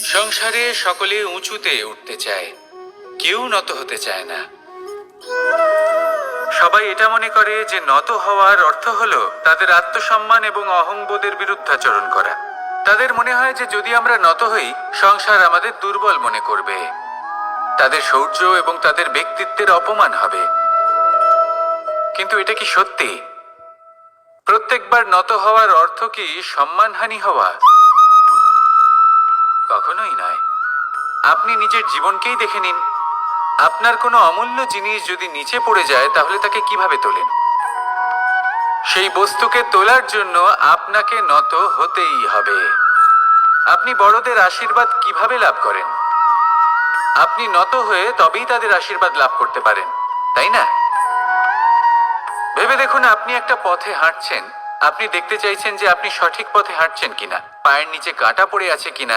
সংসারে সকলে উঁচুতে উঠতে চায়। কেউ নত হতে চায় না। সবাই এটা মনে করে যে নত হওয়ার অর্থ হলো তাদের আত্মসম্মান এবং অহংবোধের বিরুদ্ধাচরণ করা। তাদের মনে হয় যে যদি আমরা নত হই, সংসার আমাদের দুর্বল মনে করবে। তাদের শৌর্য এবং তাদের ব্যক্তিত্বের অপমান হবে। কিন্তু এটা কি সত্যি? প্রত্যেকবার নত হওয়ার অর্থ কি সম্মানহানি হওয়া? আপনি নিজের জীবনকেই দেখে নিন। আপনার কোনো অমূল্য জিনিস যদি নিচে পড়ে যায়, তাহলে তাকে কীভাবে তোলেন? সেই বস্তুকে তোলার জন্য আপনাকে নত হতেই হবে। আপনি বড়দের আশীর্বাদ কীভাবে লাভ করেন? আপনি নত হয়ে তবেই তাদের আশীর্বাদ লাভ করতে পারেন, তাই না? ভেবে দেখুন, আপনি একটা পথে হাঁটছেন। আপনি দেখতে চাইছেন যে আপনি সঠিক পথে হাঁটছেন কিনা, পায়ের নিচে কাঁটা পড়ে আছে কিনা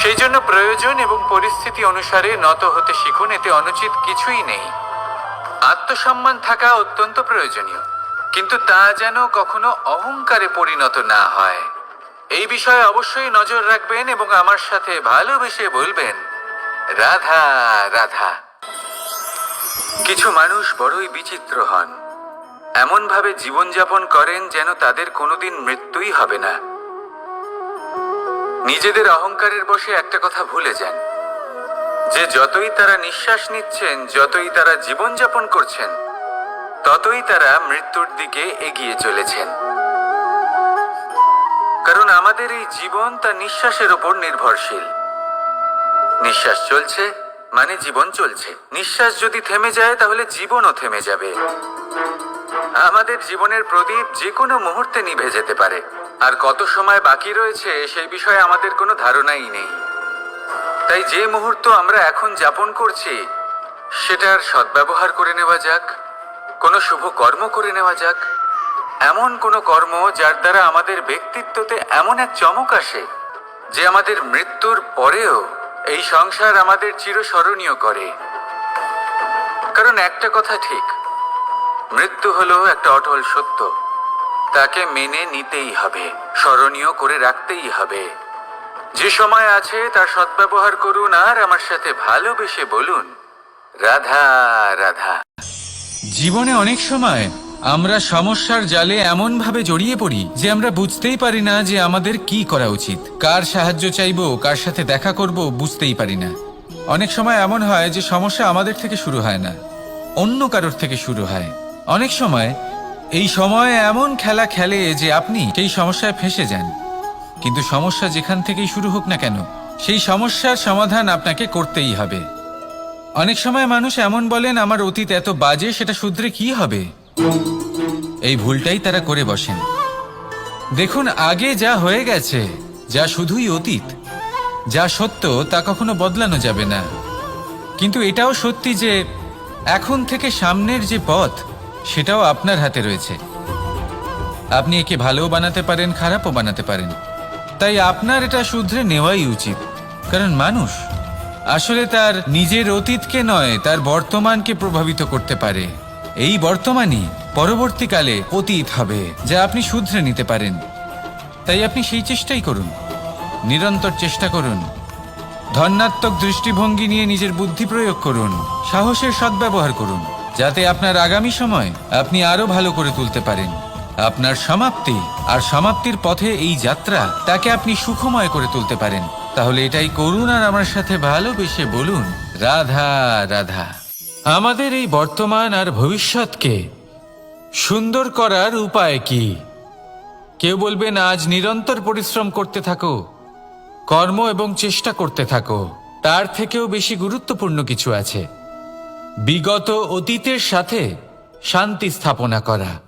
সেই জন্য প্রয়োজন এবং পরিস্থিতি অনুসারে নত হতে শিখুন, এতে অনুচিত কিছুই নেই। আত্মসম্মান থাকা অত্যন্ত প্রয়োজনীয়, কিন্তু তা যেন কখনো অহংকারে পরিণত না হয়। এই বিষয়ে অবশ্যই নজর রাখবেন এবং আমার সাথে ভালোবেসে বলবেন, রাধা রাধা। কিছু মানুষ বড়ই বিচিত্র হন। এমনভাবে জীবনযাপন করেন যেন তাদের কোনোদিন মৃত্যুই হবে না। নিজেদের অহংকারের বসে একটা কথা ভুলে যান। যে যতই তারা নিঃশ্বাস নিচ্ছেন, যতই তারা জীবনযাপন করছেন, ততই তারা মৃত্যুর দিকে এগিয়ে চলেছেন। কারণ আমাদের এই জীবন তার নিঃশ্বাসের উপর নির্ভরশীল। নিঃশ্বাস চলছে মানে জীবন চলছে। নিঃশ্বাস যদি থেমে যায়, তাহলে জীবনও থেমে যাবে। আমাদের জীবনের প্রদীপ যে কোনো মুহূর্তে নিভে যেতে পারে। আর কত সময় বাকি রয়েছে, সেই বিষয়ে আমাদের কোনো ধারণাই নেই। তাই যে মুহূর্ত আমরা এখন যাপন করছি, সেটার সদ্ব্যবহার করে নেওয়া যাক, কোনো শুভ কর্ম করে নেওয়া যাক, এমন কোনো কর্ম যার দ্বারা আমাদের ব্যক্তিত্বতে এমন এক চমক আসে যে আমাদের মৃত্যুর পরেও এই সংসার আমাদের চিরস্মরণীয় করে। কারণ একটা কথা ঠিক, মৃত্যু হলো একটা অটল সত্য। তাকে মেনে নিতেই হবে, স্মরণীয় করে রাখতেই হবে। যে সময় আছে তার সদ্ব্যবহার করুন আর আমার সাথে ভালোবেসে বলুন, রাধা রাধা। জীবনে অনেক সময় আমরা সমস্যার জালে এমন ভাবে জড়িয়ে পড়ি যে আমরা বুঝতেই পারি না যে আমাদের কি করা উচিত। কার সাহায্য চাইব, কার সাথে দেখা করব, বুঝতেই পারি না। অনেক সময় এমন হয় যে সমস্যা আমাদের থেকে শুরু হয় না, অন্য কারোর থেকে শুরু হয়। অনেক সময় এই সময় এমন খেলা খেলে যে আপনি সেই সমস্যায় ফেসে যান। কিন্তু সমস্যা যেখান থেকেই শুরু হোক না কেন, সেই সমস্যার সমাধান আপনাকে করতেই হবে। অনেক সময় মানুষ এমন বলেন, আমার অতীত এত বাজে, সেটা শুধরে কি হবে? এই ভুলটাই তারা করে বসেন। দেখুন, আগে যা হয়ে গেছে, যা শুধুই অতীত, যা সত্য, তা কখনো বদলানো যাবে না। কিন্তু এটাও সত্যি যে, এখন থেকে সামনের যে পথ সেটাও আপনার হাতে রয়েছে। আপনি একে ভালোও বানাতে পারেন, খারাপও বানাতে পারেন। তাই আপনার এটা শুধরে নেওয়াই উচিত। কারণ মানুষ আসলে তার নিজের অতীতকে নয়, তার বর্তমানকে প্রভাবিত করতে পারে। এই বর্তমানই পরবর্তীকালে অতীত হবে, যা আপনি শুধরে নিতে পারেন। তাই আপনি সেই চেষ্টাই করুন। নিরন্তর চেষ্টা করুন। ধন্যাত্মক দৃষ্টিভঙ্গি নিয়ে নিজের বুদ্ধি প্রয়োগ করুন। সাহসের সদ্ব্যবহার করুন। যাতে আপনার আগামী সময় আপনি আরও ভালো করে তুলতে পারেন। আপনার সমাপ্তি আর সমাপ্তির পথে এই যাত্রা তাকে আপনি সুখময় করে তুলতে পারেন। তাহলে এটাই করুন আর আমার সাথে ভালোবেসে বলুন, রাধা রাধা। আমাদের এই বর্তমান আর ভবিষ্যৎকে সুন্দর করার উপায় কি? কেউ বলবেন, আজ নিরন্তর পরিশ্রম করতে থাকো, কর্ম এবং চেষ্টা করতে থাকো। তার থেকেও বেশি গুরুত্বপূর্ণ কিছু আছে। বিগত অতীতের সাথে শান্তি স্থাপনা করা।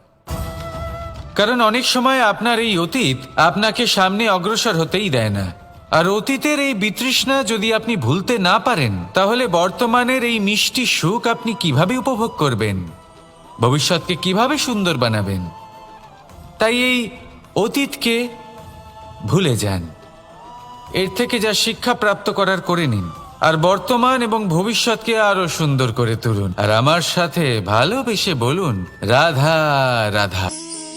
কারণ অনেক সময় আপনার এই অতীত আপনাকে সামনে অগ্রসর হতেই দেয় না। আর অতীতের এই বিতৃষ্ণা যদি আপনি ভুলতে না পারেন, তাহলে বর্তমানের এই মিষ্টি সুখ আপনি কীভাবে উপভোগ করবেন? ভবিষ্যৎকে কীভাবে সুন্দর বানাবেন? তাই এই অতীতকে ভুলে যান। এর থেকে যা শিক্ষা প্রাপ্ত করার করে নিন। আর বর্তমান এবং ভবিষ্যৎকে আরও সুন্দর করে তুলুন। আর আমার সাথে ভালোবেসে বলুন, রাধা রাধা।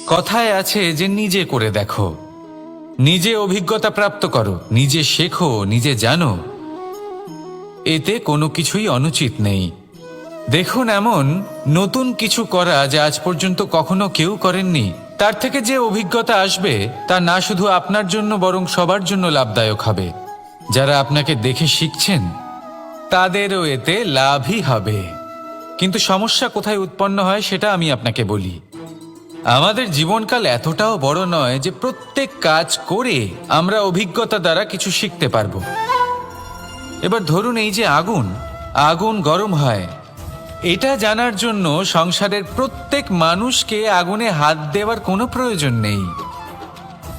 কথায় আছে যে নিজে করে দেখো, নিজে অভিজ্ঞতা প্রাপ্ত করো, নিজে শেখো, নিজে জানো। এতে কোনো কিছুই অনুচিত নেই। দেখুন এমন নতুন কিছু করা যা আজ পর্যন্ত কখনো কেউ করেননি। তার থেকে যে অভিজ্ঞতা আসবে, তা না শুধু আপনার জন্য, বরং সবার জন্য লাভদায়ক হবে। যারা আপনাকে দেখে শিখছেন, তাদেরও এতে লাভই হবে। কিন্তু সমস্যা কোথায় উৎপন্ন হয় সেটা আমি আপনাকে বলি। আমাদের জীবনকাল এতটাও বড় নয় যে প্রত্যেক কাজ করে আমরা অভিজ্ঞতা দ্বারা কিছু শিখতে পারব। এবার ধরুন এই যে আগুন আগুন গরম হয়। এটা জানার জন্য সংসারের প্রত্যেক মানুষকে আগুনে হাত দেওয়ার কোনো প্রয়োজন নেই।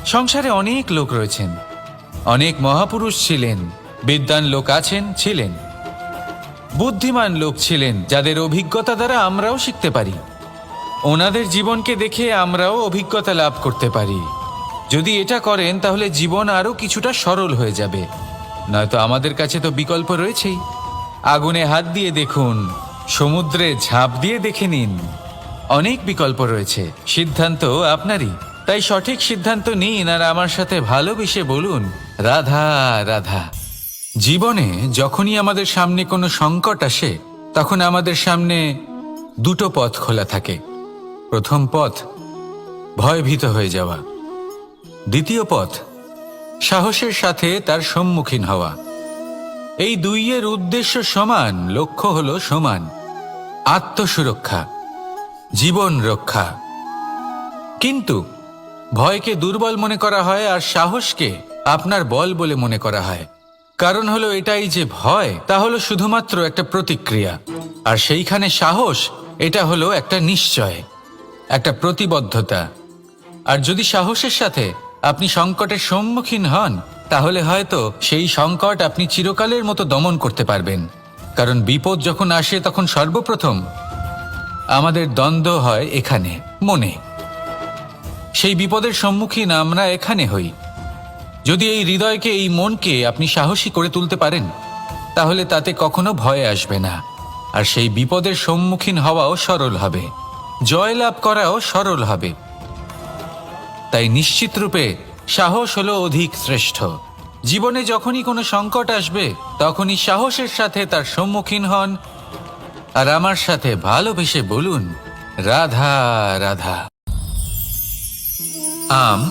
সংসারে অনেক লোক রয়েছেন। অনেক মহাপুরুষ ছিলেন, বিদ্বান লোক আছেন, ছিলেন। বুদ্ধিমান লোক ছিলেন, যাদের অভিজ্ঞতা দ্বারা আমরাও শিখতে পারি। ওনাদের জীবনকে দেখে আমরাও অভিজ্ঞতা লাভ করতে পারি। যদি এটা করেন, তাহলে জীবন আরও কিছুটা সরল হয়ে যাবে। নয়তো আমাদের কাছে তো বিকল্প রয়েছেই। আগুনে হাত দিয়ে দেখুন, সমুদ্রে ঝাঁপ দিয়ে দেখে নিন। অনেক বিকল্প রয়েছে সিদ্ধান্ত আপনারই। তাই সঠিক সিদ্ধান্ত নিন আর আমার সাথে ভালোবেসে বলুন রাধা রাধা। জীবনে যখনই আমাদের সামনে কোনো সংকট আসে, তখন আমাদের সামনে দুটো পথ খোলা থাকে। প্রথম পথ, ভয়ভীত হয়ে যাওয়া। দ্বিতীয় পথ, সাহসের সাথে তার সম্মুখীন হওয়া। এই দুইয়ের উদ্দেশ্য সমান, লক্ষ্য হল সমান। আত্মসুরক্ষা, জীবন রক্ষা। কিন্তু, ভয়কে দুর্বল মনে করা হয় আর সাহসকে আপনার বল বলে মনে করা হয়। কারণ হলো এটাই যে ভয়, তা হলো শুধুমাত্র একটা প্রতিক্রিয়া। আর সেইখানে সাহস, এটা হলো একটা নিশ্চয়, একটা প্রতিবদ্ধতা। আর যদি সাহসের সাথে আপনি সংকটের সম্মুখীন হন, তাহলে হয়তো সেই সংকট আপনি চিরকালের মতো দমন করতে পারবেন। কারণ বিপদ যখন আসে, তখন সর্বপ্রথম আমাদের দ্বন্দ্ব হয় এখানে, মনে। সেই বিপদের সম্মুখীন আমরা এখানে হই। যদি এই হৃদয়কে, এই মনকে আপনি সাহসী করে তুলতে পারেন, তাহলে তাতে কখনো ভয় আসবে না। আর সেই বিপদের সম্মুখীন হওয়াও সরল হবে। জয়লাভ করাও সরল হবে। তাই নিশ্চিত রূপে সাহস হলো অধিক শ্রেষ্ঠ। জীবনে যখনই কোনো সংকট আসবে, তখনই সাহসের সাথে তার সম্মুখীন হন। আর আমার সাথে ভালোবেসে বলুন, রাধা রাধা। আম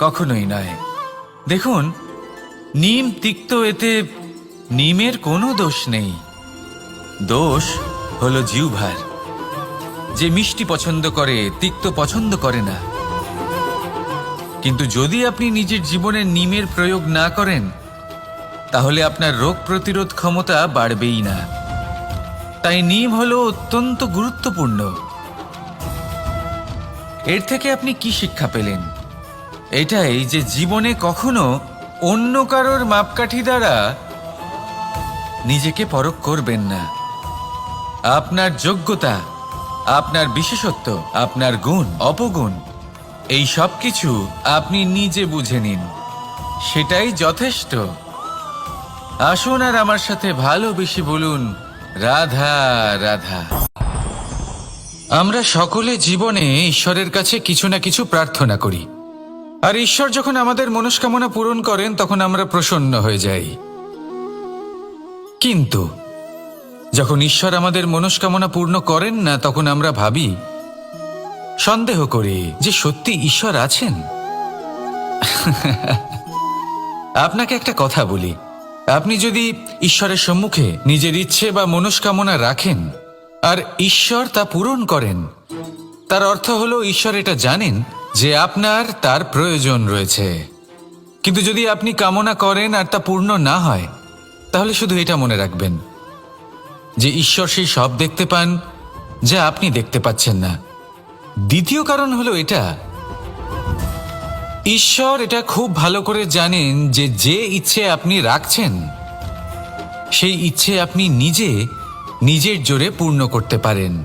কখনোই নয়। দেখুন, নিম তিক্ত এতে নিমের কোনো দোষ নেই। দোষ হলো জিউভার যে মিষ্টি পছন্দ করে, তিক্ত পছন্দ করে না। কিন্তু যদি আপনি নিজের জীবনে নিমের প্রয়োগ না করেন, তাহলে আপনার রোগ প্রতিরোধ ক্ষমতা বাড়বেই না। তাই নিম হলো অত্যন্ত গুরুত্বপূর্ণ। এর থেকে আপনি কি শিক্ষা পেলেন? এটাই যে জীবনে কখনো অন্য কারোর মাপকাঠি দ্বারা নিজেকে পরখ করবেন না। আপনার যোগ্যতা, আপনার বিশেষত্ব, আপনার গুণ, অপগুণ, এই সব কিছু আপনি নিজে বুঝে নিন। সেটাই যথেষ্ট। আসুন আর আমার সাথে ভালোবেসে বলুন, রাধা রাধা। আমরা সকলে জীবনে ঈশ্বরের কাছে কিছু না কিছু প্রার্থনা করি। আর ঈশ্বর যখন আমাদের মনস্কামনা পূরণ করেন, তখন আমরা প্রসন্ন হয়ে যাই। কিন্তু, যখন ঈশ্বর আমাদের মনস্কামনা পূর্ণ করেন না, তখন আমরা ভাবি, সন্দেহ করি যে সত্যি ঈশ্বর আছেন? আপনাকে একটা কথা বলি। আপনি যদি ঈশ্বরের সম্মুখে নিজের ইচ্ছে বা মনস্কামনা রাখেন, আর ঈশ্বর তা পূরণ করেন, তার অর্থ হলো ঈশ্বর এটা জানেন যে আপনার তার প্রয়োজন রয়েছে। কিন্তু যদি আপনি কামনা করেন আর তা পূর্ণ না হয়, তাহলে শুধু এটা মনে রাখবেন। যে ঈশ্বর সেই সব দেখতে পান, যা আপনি দেখতে পাচ্ছেন না। দ্বিতীয় কারণ হলো এটা। ঈশ্বর এটা খুব ভালো করে জানেন যে যে ইচ্ছে আপনি রাখছেন, সেই ইচ্ছে আপনি নিজে, নিজের জোরে পূর্ণ করতে পারেন।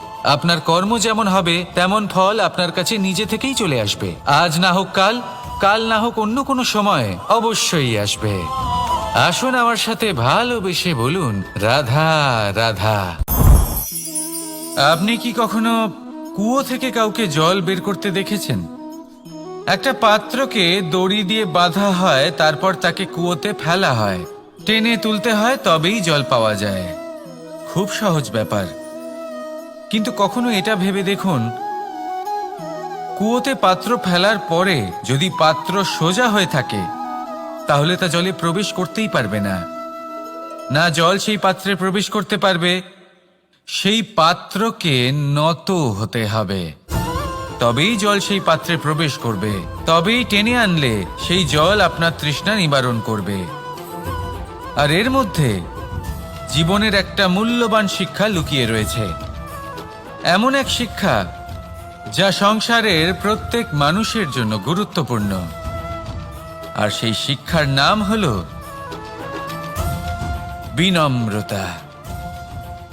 আপনার কর্ম যেমন হবে, তেমন ফল আপনার কাছে নিজে থেকেই চলে আসবে। আজ না হোক কাল কাল না হোক অন্য কোনো সময় অবশ্যই আসবে। আসুন আমার সাথে ভালোবেসে বলুন, রাধা রাধা। আপনি কি কখনো কুয়ো থেকে কাউকে জল বের করতে দেখেছেন? একটা পাত্রকে দড়ি দিয়ে বাঁধা হয়, তারপর তাকে কুয়োতে ফেলা হয়। টেনে তুলতে হয়, তবেই জল পাওয়া যায়। খুব সহজ ব্যাপার। কিন্তু কখনো এটা ভেবে দেখুন, কুয়োতে পাত্র ফেলার পরে যদি পাত্র সোজা হয়ে থাকে, তাহলে তা জলে প্রবেশ করতেই পারবে না। না জল সেই পাত্রে প্রবেশ করতে পারবে, সেই পাত্রকে নত হতে হবে। তবেই জল সেই পাত্রে প্রবেশ করবে, তবেই টেনে আনলে সেই জল আপনার তৃষ্ণা নিবারণ করবে। আর এর মধ্যে জীবনের একটা মূল্যবান শিক্ষা লুকিয়ে রয়েছে। এমন এক শিক্ষা যা সংসারের প্রত্যেক মানুষের জন্য গুরুত্বপূর্ণ। আর সেই শিক্ষার নাম হল বিনম্রতা।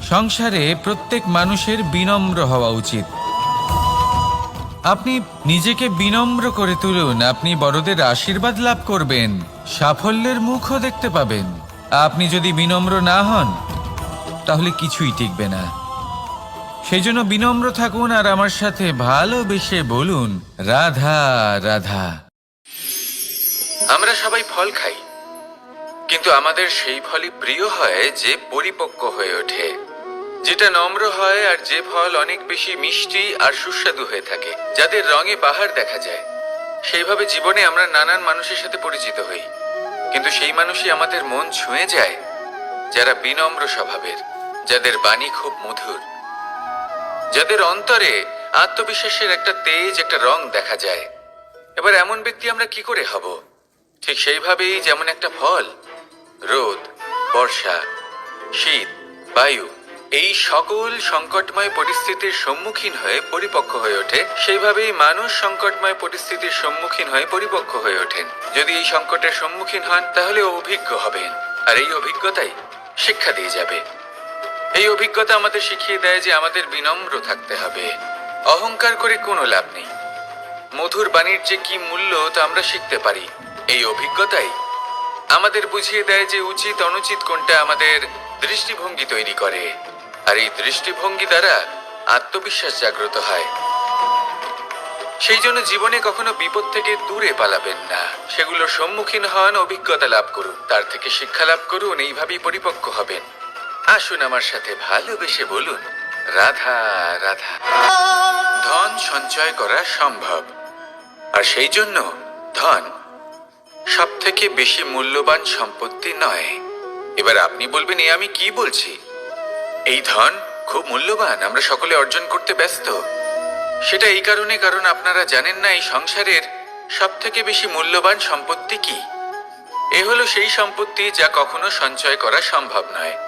সংসারে প্রত্যেক মানুষের বিনম্র হওয়া উচিত। আপনি নিজেকে বিনম্র করে তুলুন, আপনি বড়দের আশীর্বাদ লাভ করবেন, সাফল্যের মুখও দেখতে পাবেন। আপনি যদি বিনম্র না হন, তাহলে কিছুই টিকবে না। সেই জন্য বিনম্র থাকুন আর আমার সাথে ভালোবেসে বলুন, রাধা রাধা। আমরা সবাই ফল খাই, কিন্তু আমাদের সেই ফলই প্রিয় হয় যে পরিপক্ক হয়ে ওঠে, যেটা নম্র হয় আর যে ফল অনেক বেশি মিষ্টি আর সুস্বাদু হয়ে থাকে, যাদের রঙে বাহার দেখা যায়। সেইভাবে জীবনে আমরা নানান মানুষের সাথে পরিচিত হই, কিন্তু সেই মানুষই আমাদের মন ছুঁয়ে যায়, যারা বিনম্র স্বভাবের, যাদের বাণী খুব মধুর। যাদের অন্তরে আত্মবিশ্বাসের একটা তেজ, একটা রং দেখা যায়। এবার এমন ব্যক্তি আমরা কি করে হব? ঠিক সেইভাবেই যেমন একটা ফল, রোদ, বর্ষা, শীত, বায়ু, এই সকল সংকটময় পরিস্থিতির সম্মুখীন হয়ে পরিপক্ক হয়ে ওঠে, সেইভাবেই মানুষ সংকটময় পরিস্থিতির সম্মুখীন হয়ে পরিপক্ক হয়ে ওঠেন। যদি এই সংকটের সম্মুখীন হন, তাহলে অভিজ্ঞ হবেন। আর এই অভিজ্ঞতাই শিক্ষা দিয়ে যাবে। এই অভিজ্ঞতা আমাদের শিখিয়ে দেয় যে আমাদের বিনম্র থাকতে হবে। অহংকার করে কোনো লাভ নেই। মধুর বাণীর যে কি মূল্য, তা আমরা শিখতে পারি। এই অভিজ্ঞতাই আমাদের বুঝিয়ে দেয় যে উচিত, অনুচিত কোনটা আমাদের দৃষ্টিভঙ্গি তৈরি করে। আর এই দৃষ্টিভঙ্গি দ্বারা আত্মবিশ্বাস জাগ্রত হয়। সেই জন্য জীবনে কখনো বিপদ থেকে দূরে পালাবেন না। সেগুলোর সম্মুখীন হন, অভিজ্ঞতা লাভ করুন, তার থেকে শিক্ষা লাভ করুন, এইভাবেই পরিপক্ক হবেন। আসুন আমার সাথে ভালোবেসে বলুন, রাধা রাধা। ধন সঞ্চয় করা সম্ভব। আর সেই জন্য ধন সব থেকে বেশি মূল্যবান সম্পত্তি নয়। এবার আপনি বলবেন, এ আমি কি বলছি? এই ধন খুব মূল্যবান, আমরা সকলে অর্জন করতে ব্যস্ত। সেটা এই কারণে, কারণ আপনারা জানেন না, এই সংসারের সব থেকে বেশি মূল্যবান সম্পত্তি কি? এ হলো সেই সম্পত্তি যা কখনো সঞ্চয় করা সম্ভব নয়।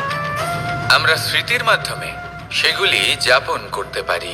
আমরা স্মৃতির মাধ্যমে সেগুলি যাপন করতে পারি।